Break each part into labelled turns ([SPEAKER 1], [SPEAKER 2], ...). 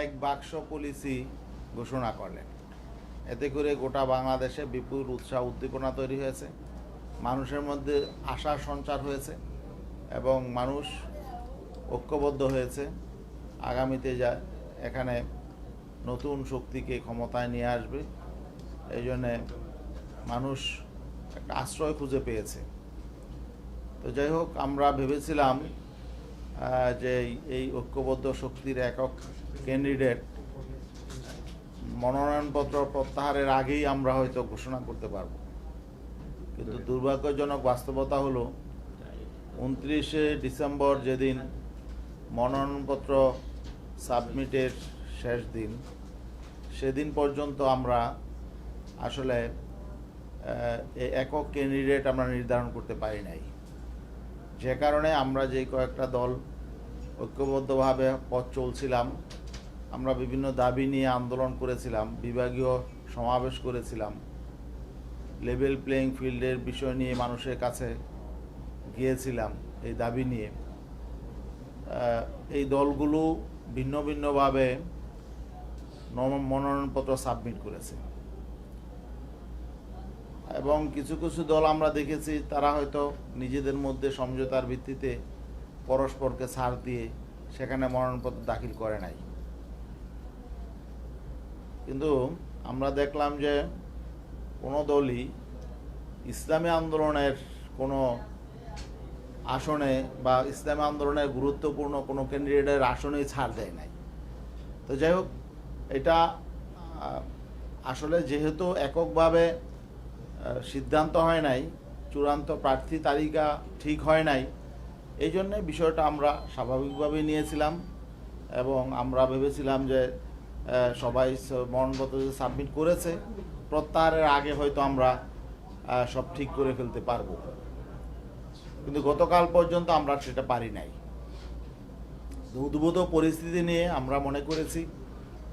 [SPEAKER 1] এক বাক্স পলিসি ঘোষণা করলেন। এতে করে গোটা বাংলাদেশে বিপুল উৎসাহ, উদ্দীপনা তৈরি হয়েছে। মানুষের মধ্যে আশার সঞ্চার হয়েছে এবং মানুষ ঐক্যবদ্ধ হয়েছে। আগামীতে যা এখানে নতুন শক্তিকে ক্ষমতায় নিয়ে আসবে, এই জন্যে মানুষ একটা আশ্রয় খুঁজে পেয়েছে। তো যাই হোক, আমরা ভেবেছিলাম যে এই- এই ঐক্যবদ্ধ শক্তির একক ক্যান্ডিডেট মনোনয়নপত্র প্রত্যাহারের আগেই আমরা হয়তো ঘোষণা করতে পারব। কিন্তু দুর্ভাগ্যজনক বাস্তবতা হলো উনত্রিশে ডিসেম্বর যেদিন মনোনয়নপত্র সাবমিটের শেষ দিন সেদিন পর্যন্ত আমরা আসলে একক ক্যান্ডিডেট আমরা নির্ধারণ করতে পারি নাই। যে কারণে আমরা যে কয়েকটা দল ঐক্যবদ্ধভাবে পথ চলছিলাম আমরা বিভিন্ন দাবি নিয়ে আন্দোলন করেছিলাম, বিভাগীয় সমাবেশ করেছিলাম। লেভেল প্লেয়িং ফিল্ডের বিষয় নিয়ে মানুষের কাছে গিয়েছিলাম এই দাবি নিয়ে। এই দলগুলো ভিন্ন ভিন্নভাবে মনোনয়নপত্র সাবমিট করেছে। এবং কিছু কিছু দল আমরা দেখেছি, তারা হয়তো নিজেদের মধ্যে সমঝোতার ভিত্তিতে পরস্পরকে ছাড় দিয়ে সেখানে মনোনয়নপত্র দাখিল করে নাই। কিন্তু আমরা দেখলাম যে কোনো দলই ইসলামী আন্দোলনের কোনো আসনে বা ইসলামী আন্দোলনের গুরুত্বপূর্ণ কোনো ক্যান্ডিডেটের আসনেই ছাড় দেয় নাই। তো যাই হোক, এটা আসলে যেহেতু এককভাবে সিদ্ধান্ত হয় নাই, চূড়ান্ত প্রার্থী তালিকা ঠিক হয় নাই, এই জন্যে বিষয়টা আমরা স্বাভাবিকভাবেই নিয়েছিলাম এবং আমরা ভেবেছিলাম যে সবাই স- সাবমিট করেছে, প্রত্যাহারের আগে হয়তো আমরা সব ঠিক করে ফেলতে পারব। কিন্তু গতকাল পর্যন্ত আমরা সেটা পারি নাই। উদ্ভূত পরিস্থিতি নিয়ে আমরা মনে করেছি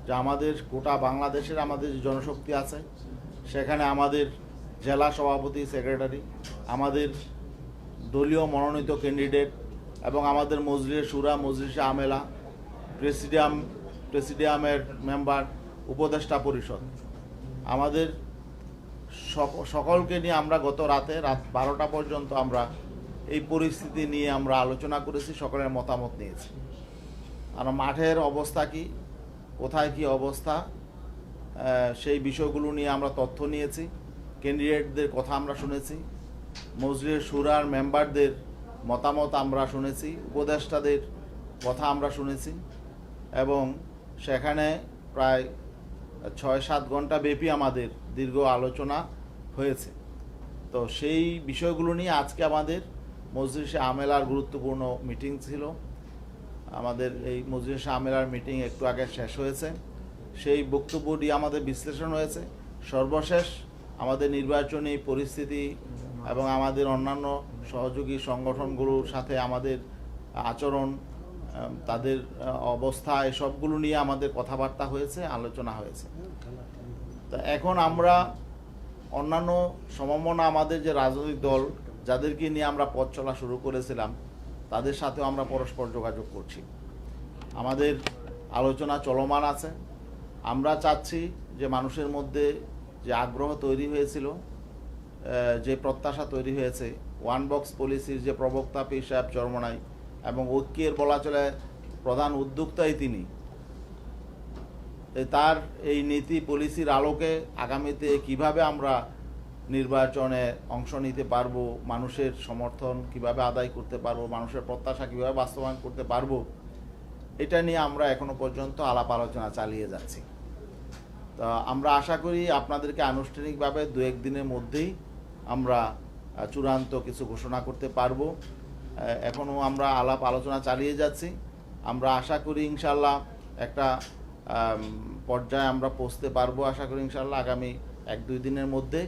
[SPEAKER 1] যে আমাদের গোটা বাংলাদেশের আমাদের যে জনশক্তি আছে, সেখানে আমাদের জেলা সভাপতি সেক্রেটারি আমাদের দলীয় মনোনীত ক্যান্ডিডেট এবং আমাদের মজলিসের সুরা, মজলিসে আমেলা প্রেসিডিয়াম প্রেসিডিয়ামের মেম্বার, উপদেষ্টা পরিষদ। আমাদের সক- সকলকে নিয়ে আমরা গত রাতে, রাত বারোটা পর্যন্ত আমরা এই পরিস্থিতি নিয়ে আমরা আলোচনা করেছি, সকলের মতামত নিয়েছি। আর মাঠের অবস্থা কি? কোথায় কি অবস্থা? সেই বিষয়গুলো নিয়ে আমরা তথ্য নিয়েছি। ক্যান্ডিডেটদের কথা আমরা শুনেছি। মজলির সুরার মেম্বারদের মতামত আমরা শুনেছি। উপদেষ্টাদের কথা আমরা শুনেছি। এবং সেখানে প্রায় ছয় সাত ঘণ্টা ব্যাপী আমাদের দীর্ঘ আলোচনা হয়েছে। তো সেই বিষয়গুলো নিয়ে আজকে আমাদের মজলিসে আমেলার গুরুত্বপূর্ণ মিটিং ছিল। আমাদের এই মজলিসে আমেলার মিটিং একটু আগে শেষ হয়েছে। সেই বক্তব্যটি আমাদের বিশ্লেষণ হয়েছে। সর্বশেষ আমাদের নির্বাচনী পরিস্থিতি এবং আমাদের অন্যান্য সহযোগী সংগঠনগুলোর সাথে আমাদের আচরণ তাদের অবস্থা, এসবগুলো নিয়ে আমাদের কথাবার্তা হয়েছে, আলোচনা হয়েছে। তা এখন আমরা অন্যান্য সমমনা আমাদের যে রাজনৈতিক দল, যাদেরকে নিয়ে আমরা পথ চলা শুরু করেছিলাম, তাদের সাথেও আমরা পরস্পর যোগাযোগ করছি। আমাদের আলোচনা চলমান আছে। আমরা চাচ্ছি যে মানুষের মধ্যে যে আগ্রহ তৈরি হয়েছিল যে প্রত্যাশা তৈরি হয়েছে, ওয়ান বক্স পলিসির যে প্রবক্তা পীর সাহেব চরমনাই এবং ঐক্যের বলা চলে প্রধান উদ্যোক্তাই তিনি। তার এই নীতি পলিসির আলোকে আগামীতে কীভাবে আমরা নির্বাচনে অংশ নিতে পারব, মানুষের সমর্থন কীভাবে আদায় করতে পারব, মানুষের প্রত্যাশা কীভাবে বাস্তবায়ন করতে পারব, এটা নিয়ে আমরা এখনও পর্যন্ত আলাপ আলোচনা চালিয়ে যাচ্ছি। তো আমরা আশা করি আপনাদেরকে আনুষ্ঠানিকভাবে দু এক দিনের মধ্যেই আমরা চূড়ান্ত কিছু ঘোষণা করতে পারব। আহ, এখনও আমরা আলাপ আলোচনা চালিয়ে যাচ্ছি। আমরা আশা করি ইনশাল্লাহ একটা পর্যায়ে আমরা পৌঁছতে পারব আশা করি ইনশাল্লাহ আগামী এক দুই দিনের মধ্যে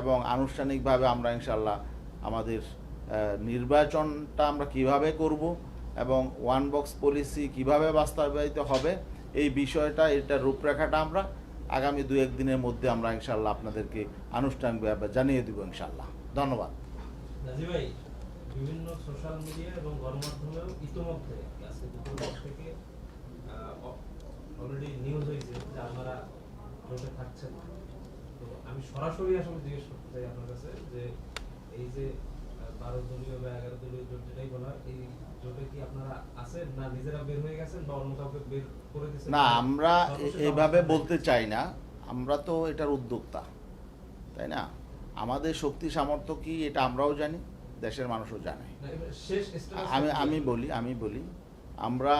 [SPEAKER 1] এবং আনুষ্ঠানিকভাবে আমরা ইনশাল্লাহ আমাদের নির্বাচনটা আমরা কীভাবে করব এবং ওয়ান বক্স পলিসি কীভাবে বাস্তবায়িত হবে এই বিষয়টা এটার রূপরেখাটা আমরা আগামী দু এক দিনের মধ্যে আমরা ইনশাল্লাহ আপনাদেরকে আনুষ্ঠানিকভাবে জানিয়ে দেবো ইনশাল্লাহ ধন্যবাদ।
[SPEAKER 2] ভাই বিভিন্ন সোশ্যাল মিডিয়া এবং গণমাধ্যমেও ইতোমধ্যে আজকে দুপুর দশ থেকে অলরেডি জোটে থাকছেন না। তো আমি সরাসরি আসলে জিজ্ঞেস করতে চাই আপনার কাছে যে এই যে বারো দলীয় বা এগারো দলীয় জোট যেটাই বলা এই জোটে কি আপনারা আছেন না নিজেরা বের হয়ে গেছেন বা অন্য কাউকে বের করে দিয়েছেন?
[SPEAKER 1] না আমরা এ-
[SPEAKER 2] সর্বশেষ
[SPEAKER 1] এভাবে বলতে চাই না। আমরা তো এটার উদ্যোক্তা তাই না? আমাদের শক্তি সামর্থ্য কি এটা আমরাও জানি। দেশের মানুষও জানে। আমি আমি বলি আমি বলি আমরা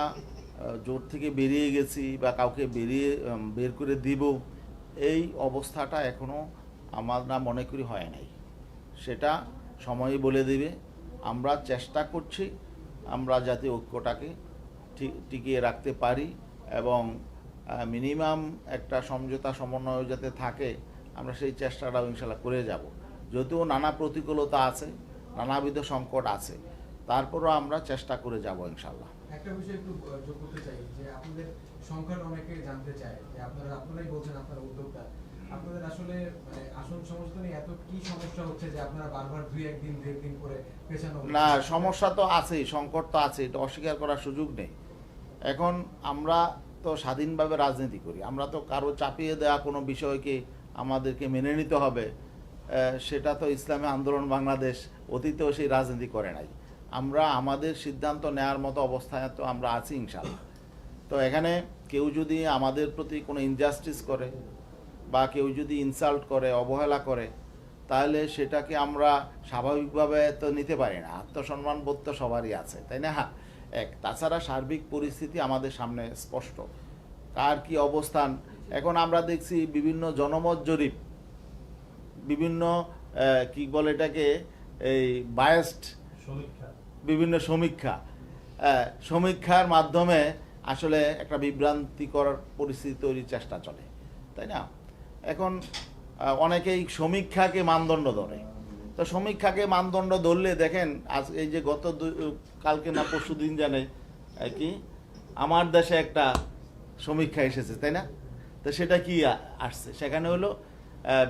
[SPEAKER 1] জোট থেকে বেরিয়ে গেছি বা কাউকে বেরিয়ে বের করে দিব এই অবস্থাটা এখনও আমরা মনে করি হয় নাই। সেটা সময়ই বলে দিবে। আমরা চেষ্টা করছি আমরা যাতে ঐক্যটাকে ঠিক- টিকিয়ে রাখতে পারি এবং মিনিমাম একটা সমঝোতা সমন্বয় যাতে থাকে আমরা সেই চেষ্টাটাও ইনশাল্লাহ করে যাব। যদিও নানা প্রতিকূলতা আছে নানাবিধ সংকট আছে। তারপরও আমরা চেষ্টা করে যাব ইনশাল্লাহ
[SPEAKER 3] একটা বিষয় একটু যোগ করতে চাই যে আপনাদের সংখ্যাটা অনেকে জানতে চায় যে আপনারা আপনারাই বলছেন আপনারা উদ্যোক্তা। আপনাদের আসলে মানে আসন সমস্যা নিয়ে এত কি সমস্যা হচ্ছে যে আপনারা বারবার দুই একদিন দেড় দিন করে পেছানো
[SPEAKER 1] না সমস্যা তো আছেই সংকট তো আছে এটা অস্বীকার করার সুযোগ নেই। এখন আমরা তো স্বাধীনভাবে রাজনীতি করি আমরা তো কারও চাপিয়ে দেওয়া কোনো বিষয়কে আমাদেরকে মেনে নিতে হবে। সেটা তো ইসলামী আন্দোলন বাংলাদেশ অতীতেও সেই রাজনীতি করে নাই। আমরা আমাদের সিদ্ধান্ত নেওয়ার মতো অবস্থায় তো আমরা আছি ইনশাল্লাহ তো এখানে কেউ যদি আমাদের প্রতি কোনো ইনজাস্টিস করে বা কেউ যদি ইনসাল্ট করে, অবহেলা করে, তাহলে সেটাকে আমরা স্বাভাবিকভাবে তো নিতে পারি না। আত্মসম্মান বোধ তো সবারই আছে, তাই না? হ্যাঁ এক, তাছাড়া সার্বিক পরিস্থিতি আমাদের সামনে স্পষ্ট। কার কি অবস্থান? এখন আমরা দেখছি বিভিন্ন জনমত জরিপ বিভিন্ন কি বলে এটাকে এই বায়াসড
[SPEAKER 2] সমীক্ষা।
[SPEAKER 1] বিভিন্ন সমীক্ষা। সমীক্ষার মাধ্যমে আসলে একটা বিভ্রান্তিকর পরিস্থিতি তৈরির চেষ্টা চলে তাই না? এখন অনেকেই সমীক্ষাকে মানদণ্ড ধরে। তো সমীক্ষাকে মানদণ্ড ধরলে দেখেন আজ এই যে গত কালকে না পরশু দিন জানে কি? আমার দেশে একটা সমীক্ষা এসেছে তাই না? তো সেটা কি আসছে? সেখানে হলো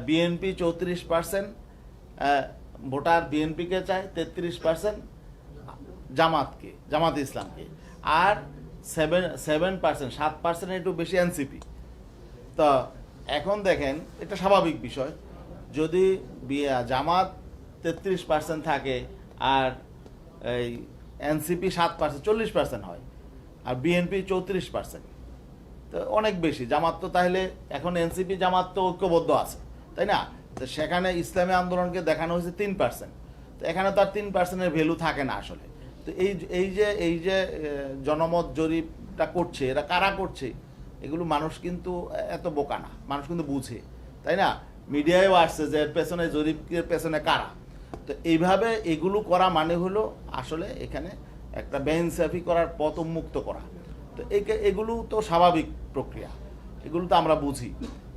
[SPEAKER 1] বিএনপি চৌত্রিশ পার্সেন্ট ভোটার বিএনপিকে চায় তেত্রিশ পার্সেন্ট জামাতকে, জামাত ইসলামকে। আর সেভেন সেভেন পার্সেন্ট সাত পার্সেন্ট একটু বেশি এনসিপি তো এখন দেখেন, এটা স্বাভাবিক বিষয়। যদি জামাত তেত্রিশ পার্সেন্ট থাকে আর এই এনসিপি সাত পার্সেন্ট চল্লিশ পার্সেন্ট হয়, আর বিএনপি চৌত্রিশ পার্সেন্ট তো অনেক বেশি। জামাত তো তাহলে এখন এনসিপি জামাত তো ঐক্যবদ্ধ আছে। তাই না? তো সেখানে ইসলামী আন্দোলনকে দেখানো হয়েছে তিন পার্সেন্ট তো এখানে তার তিন পার্সেন্টের ভ্যালু থাকে না আসলে। তো এই এই যে এই যে জনমত জরিপটা করছে, এরা কারা করছে? এগুলো মানুষ কিন্তু এত বোকা না। মানুষ কিন্তু বুঝে। তাই না? মিডিয়ায়ও আসছে যে পেছনে জরিপের পেছনে কারা? তো এইভাবে এগুলো করা মানে হলো আসলে এখানে একটা বেইনসাফি করার পথ উন্মুক্ত করা। তো এগুলো তো স্বাভাবিক প্রক্রিয়া। এগুলো তো আমরা বুঝি।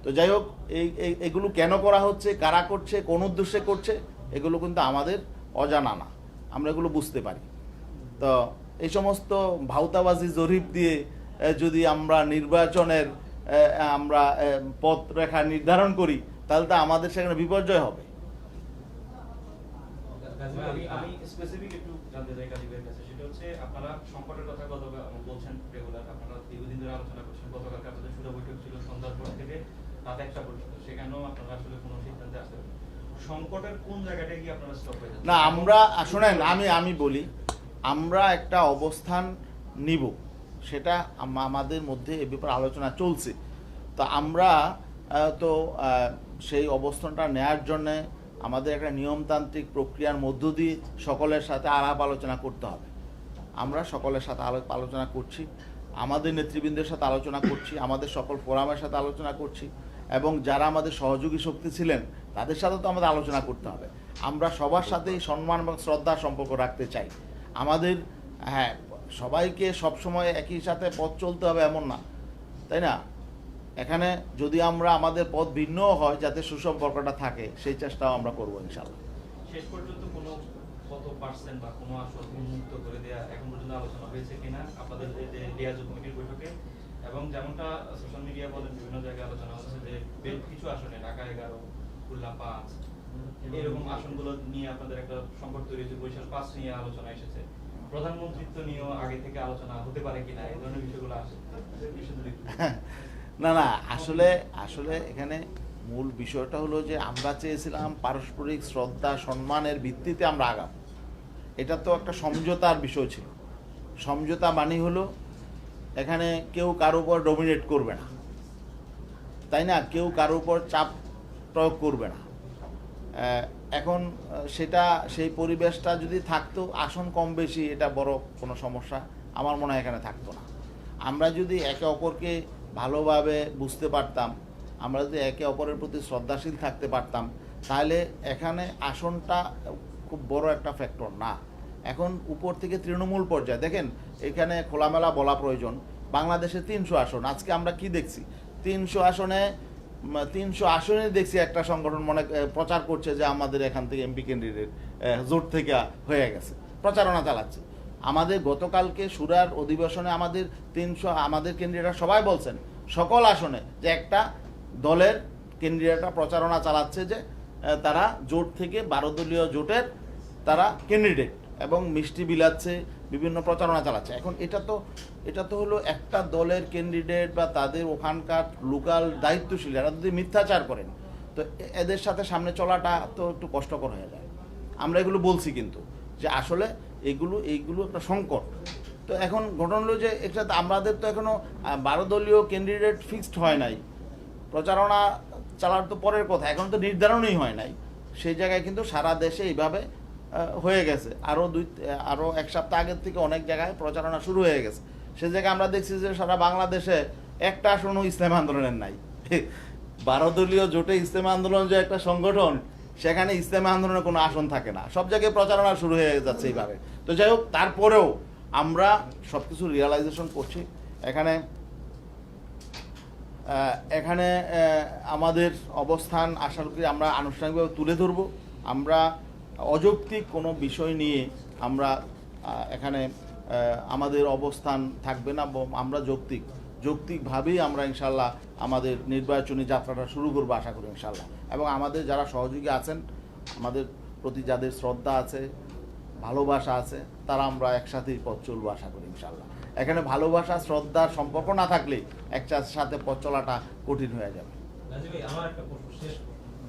[SPEAKER 1] তো যাই হোক, এই এগুলো কেন করা হচ্ছে, কারা করছে, কোন উদ্দেশ্যে করছে, এগুলো কিন্তু আমাদের অজানা না। আমরা এগুলো বুঝতে পারি। তো এই সমস্ত ভাউতাবাজি জরিপ দিয়ে যদি আমরা নির্বাচনের আমরা পথ রেখা নির্ধারণ করি, তাহলে তো আমাদের সেখানে বিপর্যয় হবে।
[SPEAKER 4] আপনারা সংকটের কথা বলছেন দীর্ঘদিন ধরে আলোচনা করছেন। গতকালকে আপনাদের সুরা বৈঠক ছিল, সন্ধ্যার পর থেকে রাত একটা পর্যন্ত সেখানেও আপনারা আসলে কোনো সিদ্ধান্তে আসতে সংকটের
[SPEAKER 1] না, আমরা শোনেন, আমি আমি বলি, আমরা একটা অবস্থান নিব, সেটা আমাদের মধ্যে এ ব্যাপারে আলোচনা চলছে। তো আমরা তো সেই অবস্থানটা নেয়ার জন্যে আমাদের একটা নিয়মতান্ত্রিক প্রক্রিয়ার মধ্য দিয়ে সকলের সাথে আলাপ আলোচনা করতে হবে। আমরা সকলের সাথে আলো- আলোচনা করছি, আমাদের নেতৃবৃন্দের সাথে আলোচনা করছি, আমাদের সকল ফোরামের সাথে আলোচনা করছি এবং যারা আমাদের সহযোগী শক্তি ছিলেন, তাদের সাথে তো আমাদের আলোচনা করতে হবে। আমরা সবার সাথেই সম্মান এবং শ্রদ্ধার সম্পর্ক রাখতে চাই। আমাদের হ্যাঁ সবাইকে সবসময় একই সাথে পথ চলতে হবে এমন না, তাই না? এখানে যদি আমরা আমাদের পথ ভিন্নও হয়, যাতে সুসম্পর্কটা থাকে, সেই চেষ্টাও আমরা করব ইনশাল্লাহ
[SPEAKER 4] শেষ পর্যন্ত কোনো কত পার্সেন্ট বা কোনো আসন উন্মুক্ত করে দেওয়া এখন পর্যন্ত আলোচনা হয়েছে কিনা? আপনাদের কমিটির বৈঠকে। এবং যেমনটা সোশ্যাল মিডিয়া বলেন, বিভিন্ন জায়গায় আলোচনা হচ্ছে যে বেশ কিছু আসনে, ঢাকা এগারো, খুলনা পাঁচ, এরকম আসনগুলো নিয়ে আপনাদের একটা সংকট তৈরি হয়েছে বৈশাখ পাঁচ নিয়ে আলোচনা এসেছে। প্রধানমন্ত্রিত্ব নিয়েও আগে থেকে আলোচনা হতে পারে কিনা, এই ধরনের বিষয়গুলো আসে।
[SPEAKER 1] না না, আসলে আসলে এখানে মূল বিষয়টা হলো যে আমরা চেয়েছিলাম পারস্পরিক শ্রদ্ধা, সম্মানের ভিত্তিতে আমরা আগাম এটা তো একটা সমঝোতার বিষয় ছিল। সমঝোতা মানে হলো এখানে কেউ কারও উপর ডমিনেট করবে না। তাই না? কেউ কারও উপর চাপ প্রয়োগ করবে না। এখন সেটা, সেই পরিবেশটা যদি থাকতো, আসন কম বেশি, এটা বড় কোনো সমস্যা। আমার মনে হয় এখানে থাকতো না। আমরা যদি একে অপরকে ভালোভাবে বুঝতে পারতাম, আমরা যদি একে অপরের প্রতি শ্রদ্ধাশীল থাকতে পারতাম, তাহলে এখানে আসনটা খুব বড় একটা ফ্যাক্টর না। এখন উপর থেকে তৃণমূল পর্যায়ে, দেখেন এখানে খোলামেলা বলা প্রয়োজন। বাংলাদেশে তিনশো আসন, আজকে আমরা কি দেখছি? তিনশো আসনে তিনশো আসনে দেখছি একটা সংগঠন মনে প্রচার করছে যে আমাদের এখান থেকে এমপি ক্যান্ডিডেট জোট থেকে হয়ে গেছে। প্রচারণা চালাচ্ছে। আমাদের গতকালকে সুরার অধিবেশনে আমাদের তিনশো, আমাদের ক্যান্ডিডেট সবাই বলছেন, সকল আসনে যে একটা দলের ক্যান্ডিডেটরা প্রচারণা চালাচ্ছে যে তারা জোট থেকে বারো দলীয় জোটের তারা ক্যান্ডিডেট এবং মিষ্টি বিলাচ্ছে, বিভিন্ন প্রচারণা চালাচ্ছে। এখন এটা তো এটা তো হলো একটা দলের ক্যান্ডিডেট বা তাদের ওখানকার লোকাল দায়িত্বশীল এরা যদি মিথ্যাচার করেন, তো এদের সাথে সামনে চলাটা তো একটু কষ্টকর হয়ে যায়। আমরা এগুলো বলছি কিন্তু যে আসলে এগুলো, এইগুলো একটা সংকট। তো এখন ঘটনা হলো যে এটা আমাদের তো এখনও বারো দলীয় ক্যান্ডিডেট ফিক্সড হয় নাই। প্রচারণা চালার তো পরের কথা, এখন তো নির্ধারণই হয় নাই। সেই জায়গায় কিন্তু সারা দেশে এইভাবে হয়ে গেছে। আরও দুই আরও এক সপ্তাহ আগের থেকে অনেক জায়গায় প্রচারণা শুরু হয়ে গেছে। সে জায়গায় আমরা দেখছি যে সারা বাংলাদেশে একটা আসনও ইসলাম আন্দোলনের নাই। বারো জোটে ইসলাম আন্দোলন যে একটা সংগঠন, সেখানে ইসলাম আন্দোলনের কোনো আসন থাকে না। সব জায়গায় প্রচারণা শুরু হয়ে যাচ্ছে এইভাবে। তো যাই হোক, তারপরেও আমরা সব কিছু রিয়েলাইজেশন করছি। এখানে এখানে আমাদের অবস্থান আশা করি আমরা আনুষ্ঠানিকভাবে তুলে ধরব। আমরা অযৌক্তিক কোনো বিষয় নিয়ে আমরা এখানে আমাদের অবস্থান থাকবে না আমরা যৌক্তিক। যৌক্তিকভাবেই আমরা ইনশাল্লাহ আমাদের নির্বাচনী যাত্রাটা শুরু করব আশা করি ইনশাল্লাহ এবং আমাদের যারা সহযোগী আছেন, আমাদের প্রতি যাদের শ্রদ্ধা আছে, ভালোবাসা আছে, তারা আমরা একসাথেই পথ চলবো আশা করি ইনশাল্লাহ এখানে ভালোবাসা শ্রদ্ধার সম্পর্ক না থাকলে একটার সাথে পথ চলাটা কঠিন হয়ে যাবে।
[SPEAKER 2] আমার একটা প্রশ্ন শেষ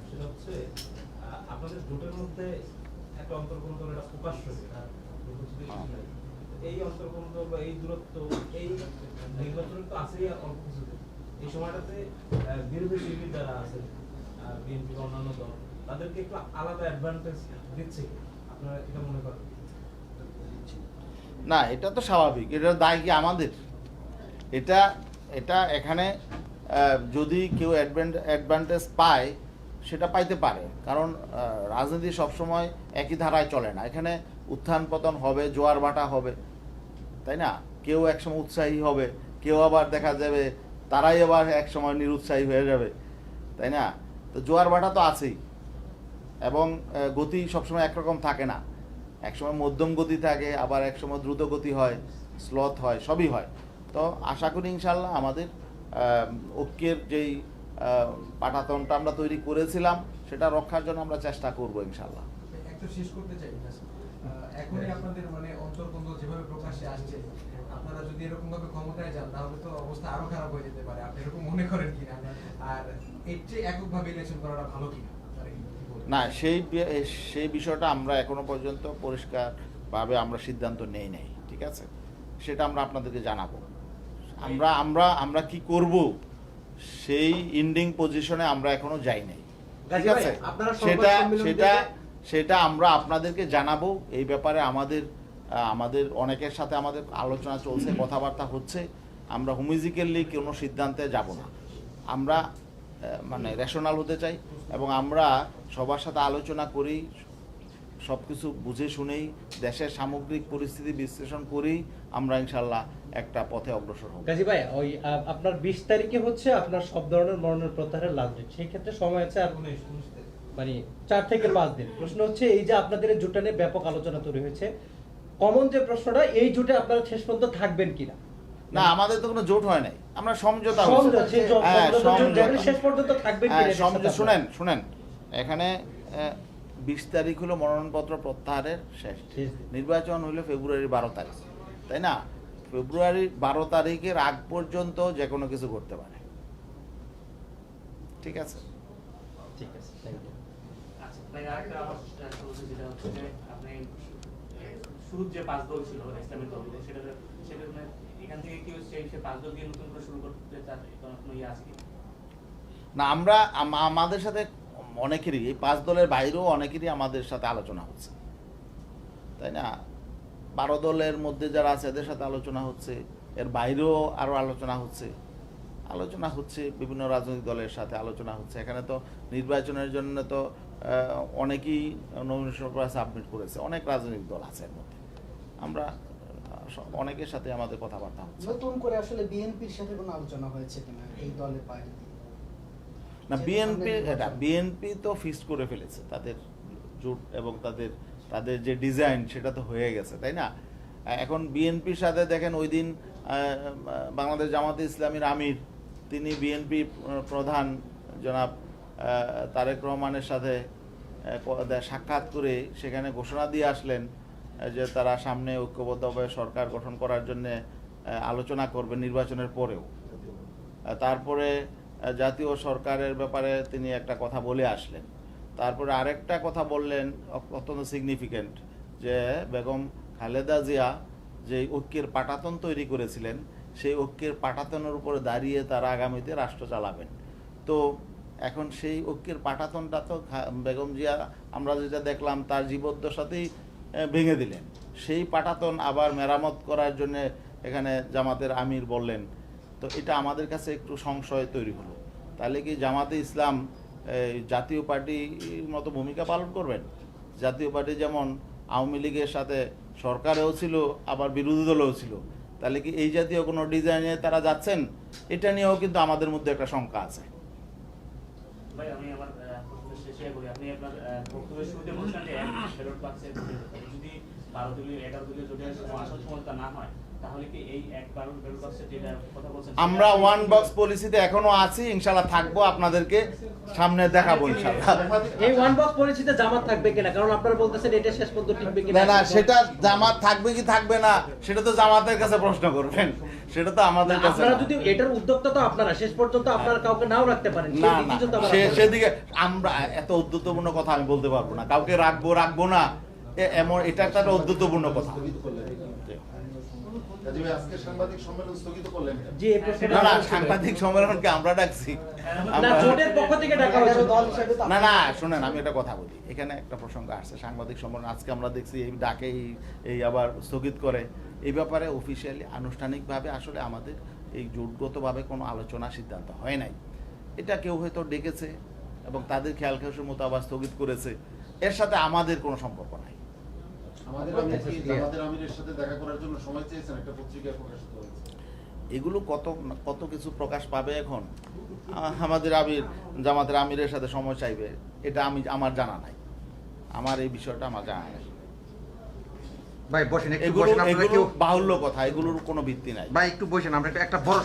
[SPEAKER 2] সেটা হচ্ছে আপনাদের মধ্যে একটা অন্তর্কোণ এটা প্রকাশ হয়েছে আর প্রকাশিত
[SPEAKER 1] হ্যাঁ।
[SPEAKER 2] এই অন্তর্কোণ বা এই দূরত্ব এই নির্বাচন তো আছেই আর অল্প কিছুদিন এই সময়টাতে বিরোধী শিল্পী যারা আছেন বিএনপি বা অন্যান্য দল তাদেরকে একটু আলাদা অ্যাডভান্টেজ দিচ্ছে আপনারা এটা মনে করেন?
[SPEAKER 1] না এটা তো স্বাভাবিক। এটা দায় কি আমাদের? এটা এটা এখানে যদি কেউ অ্যাডভান্টেজ পায় সেটা পাইতে পারে। কারণ রাজনীতি সবসময় একই ধারায় চলে না। এখানে উত্থান পতন হবে, জোয়ার ভাটা হবে, তাই না? কেউ একসময় উৎসাহী হবে, কেউ আবার দেখা যাবে তারাই আবার একসময় নিরুৎসাহী হয়ে যাবে, তাই না? তো জোয়ার ভাটা তো আছেই। এবং গতি সবসময় একরকম থাকে না। একসময় মধ্যম গতি থাকে, আবার একসময় দ্রুত গতি হয় স্লথ হয়, সবই হয়। তো আশা করি ইনশাল্লাহ আমাদের ঐক্যের যেই পাটাতনটা আমরা তৈরি করেছিলাম সেটা রক্ষার জন্য আমরা চেষ্টা করব ইনশাল্লাহ
[SPEAKER 3] একটা শেষ করতে চাই এখনই আপনাদের মানে অন্তর্কন্দ যেভাবে প্রকাশ্যে আসছে আপনারা যদি এরকম ভাবে ক্ষমতায় যান তাহলে তো অবস্থা আরও খারাপ হয়ে যেতে পারে। আপনি এরকম মনে করেন কিনা? আর এর চেয়ে এককভাবে ইলেকশন করাটা ভালো কিনা? আপনারা কি বলবেন?
[SPEAKER 1] না সেই সেই বিষয়টা আমরা এখনও পর্যন্ত পরিষ্কারভাবে আমরা সিদ্ধান্ত নেই নাই ঠিক আছে? সেটা আমরা আপনাদেরকে জানাব। আমরা আমরা আমরা কি করব? সেই ইন্ডিং পজিশনে আমরা এখনও যাই নাই ঠিক আছে? সেটা সেটা সেটা আমরা আপনাদেরকে জানাব। এই ব্যাপারে আমাদের আমাদের অনেকের সাথে আমাদের আলোচনা চলছে কথাবার্তা হচ্ছে। আমরা হুমিজিক্যালি কোনো সিদ্ধান্তে যাব না। আমরা মানে রেশনাল হতে চাই এবং আমরা সবার সাথে আলোচনা করি সব কিছু বুঝে শুনেই দেশের সামগ্রিক পরিস্থিতি বিশ্লেষণ করেই আমরা ইনশাল্লাহ একটা পথে অগ্রসর হব।
[SPEAKER 5] গাজী ভাই ওই আহ, আপনার বিশ তারিখে হচ্ছে আপনার সব ধরনের মরণের প্রত্যাহারের লাস্ট ডেট সেই ক্ষেত্রে সময় আছে আর। মানে চার থেকে পাঁচ দিন। প্রশ্ন হচ্ছে এই যে আপনাদের জোটটা নিয়ে ব্যাপক আলোচনা তৈরি হয়েছে কমন যে প্রশ্নটা এই জোটে আপনারা শেষ পর্যন্ত থাকবেন কিনা?
[SPEAKER 1] না আমাদের তো কোনো জোট হয় নাই। আমরা সমঝোতা হয়েছে।
[SPEAKER 5] সমঝোতা, সেই জোট-
[SPEAKER 1] হ্যাঁ,
[SPEAKER 5] সমঝোতা
[SPEAKER 1] সমঝোতা।
[SPEAKER 5] শেষ পর্যন্ত থাকবেন
[SPEAKER 1] হ্যাঁ,
[SPEAKER 5] এটার
[SPEAKER 1] শুনেন শুনেন। এখানে বিশ তারিখ হলো মনোনয়নপত্র প্রত্যাহারের শেষ
[SPEAKER 5] শেষ
[SPEAKER 1] নির্বাচন হলো ফেব্রুয়ারি বারো তারিখ। তাই না? ফেব্রুয়ারি বারো তারিখের আগ পর্যন্ত যে কোনো কিছু করতে পারে। ঠিক আছে?
[SPEAKER 5] ঠিক আছে থ্যাংক ইউ
[SPEAKER 6] ভাই আরেকটা আমার একটা বলতে যেটা হচ্ছে যে শুরুর পাঁচ দল ছিল ইসলামিক দল সেটা সেটা এখান থেকে কি হচ্ছে সে পাঁচ দল দিয়ে নতুন করে শুরু করতে চান কোনো কোনো ইয়ে আছে
[SPEAKER 1] না আমরা আমাদের সাথে অনেকেরই এই পাঁচ দলের বাইরেও অনেকেরই আমাদের সাথে আলোচনা হচ্ছে। তাই না? বারো দলের মধ্যে যারা আছে এদের সাথে আলোচনা হচ্ছে। এর বাইরেও আরও আলোচনা হচ্ছে। আলোচনা হচ্ছে বিভিন্ন রাজনৈতিক দলের সাথে আলোচনা হচ্ছে। এখানে তো নির্বাচনের জন্য তো অনেকেই নমিনেশন সাবমিট করেছে। অনেক রাজনৈতিক দল আছে এর মধ্যে। আমরা অনেকের সাথে আমাদের কথাবার্তা হচ্ছে।
[SPEAKER 7] নতুন করে আসলে বিএনপির সাথে কোনো আলোচনা হয়েছে কিনা এই দলের বাইরে?
[SPEAKER 1] না বিএনপি এটা বিএনপি তো ফিক্সড করে ফেলেছে। তাদের জোট এবং তাদের তাদের যে ডিজাইন সেটা তো হয়ে গেছে, তাই না? এখন বিএনপির সাথে দেখেন ওই দিন বাংলাদেশ জামাতে ইসলামীর আমির, তিনি বিএনপি প্রধান জনাব তারেক রহমানের সাথে সাক্ষাৎ করে সেখানে ঘোষণা দিয়ে আসলেন যে তারা সামনে ঐক্যবদ্ধভাবে সরকার গঠন করার জন্য আলোচনা করবে নির্বাচনের পরেও। তারপরে জাতীয় সরকারের ব্যাপারে তিনি একটা কথা বলে আসলেন। তারপরে আরেকটা কথা বললেন অত্যন্ত সিগনিফিক্যান্ট যে বেগম খালেদা জিয়া যে ঐক্যের পাটাতন তৈরি করেছিলেন, সেই ঐক্যের পাটাতনের উপরে দাঁড়িয়ে তারা আগামীতে রাষ্ট্র চালাবেন। তো এখন সেই ঐক্যের পাটাতনটা তো বেগম জিয়া, আমরা যেটা দেখলাম, তার জীবদ্দশাতেই ভেঙে দিলেন। সেই পাটাতন আবার মেরামত করার জন্য এখানে জামাতের আমির বললেন। তো এটা আমাদের কাছে একটু সংশয় তৈরি হলো। তাহলে কি জামাতে ইসলাম জাতীয় পার্টির মতো ভূমিকা পালন করবেন। জাতীয় পার্টি যেমন আওয়ামী লীগের সাথে সরকারেও ছিল, আবার বিরোধী দলেও ছিল। তাহলে কি এই জাতীয় কোনো ডিজাইনে তারা যাচ্ছেন? এটা নিয়েও কিন্তু আমাদের মধ্যে একটা শঙ্কা আছে।
[SPEAKER 6] ভাই, আমি আমার শেষে করি আপনি আপনার বক্তব্যের শুরুতে বলছেন যে যদি বারো দলীয় এগারো দলীয় না হয় তাহলে কি এই এক বারো ব্যালট বাক্সে যেটা কথা বলছেন
[SPEAKER 1] আমরা ওয়ান বক্স পলিসিতে এখনও আছি ইনশাল্লাহ থাকব আপনাদেরকে সামনে দেখাবো ইনশাল্লাহ
[SPEAKER 5] এই ওয়ান বক্স পরিচিতি জামাত থাকবে কিনা? কারণ আপনারা বলতেছেন এটা শেষ পর্যন্ত টিকবে কিনা?
[SPEAKER 1] না না সেটা জামাত থাকবে কি থাকবে না সেটা তো জামাতের কাছে প্রশ্ন করবেন। সেটা তো আমাদের কাছে
[SPEAKER 5] আপনারা যদি এটার উদ্যোক্তা তো আপনারা শেষ পর্যন্ত আপনারা কাউকে নাও রাখতে পারেন। সেই
[SPEAKER 1] না সেদিকে আমরা এত উদ্যতপূর্ণ কথা আমি বলতে পারব না। কাউকে রাখব রাখব না এমন এটা একটা উদ্যতপূর্ণ কথা।
[SPEAKER 8] সাংবাদিক
[SPEAKER 1] সম্মেলনকে আমরা ডাকছি।
[SPEAKER 5] না
[SPEAKER 1] আমরা-
[SPEAKER 5] জোটের পক্ষ থেকে ডাকা হয়েছে
[SPEAKER 7] দল হিসেবে তো
[SPEAKER 1] না না শোনেন আমি একটা কথা বলি। এখানে একটা প্রসঙ্গ আসছে সাংবাদিক সম্মেলন আজকে আমরা দেখছি এই ডাকে এই- এই আবার স্থগিত করে। এই ব্যাপারে অফিসিয়ালি আনুষ্ঠানিকভাবে আসলে আমাদের এই জোটগতভাবে কোনো আলোচনা সিদ্ধান্ত হয় নাই। এটা কেউ হয়তো ডেকেছে এবং তাদের খেয়াল খেয়ালের মতো আবার স্থগিত করেছে। এর সাথে আমাদের কোনো সম্পর্ক নাই। এগুলো কত কত কিছু প্রকাশ পাবে এখন? আমাদের আমির জামাতের আমিরের সাথে সময় চাইবে। এটা আমি আমার জানা নাই। আমার এই বিষয়টা আমার জানা নাই।
[SPEAKER 9] ভাই বসেন একটু বসেন আপনারা কেউ
[SPEAKER 1] বাহুল্য কথা এগুলোর কোনো ভিত্তি নাই।
[SPEAKER 9] ভাই একটু বসেন আমরা একটা- একটা বড়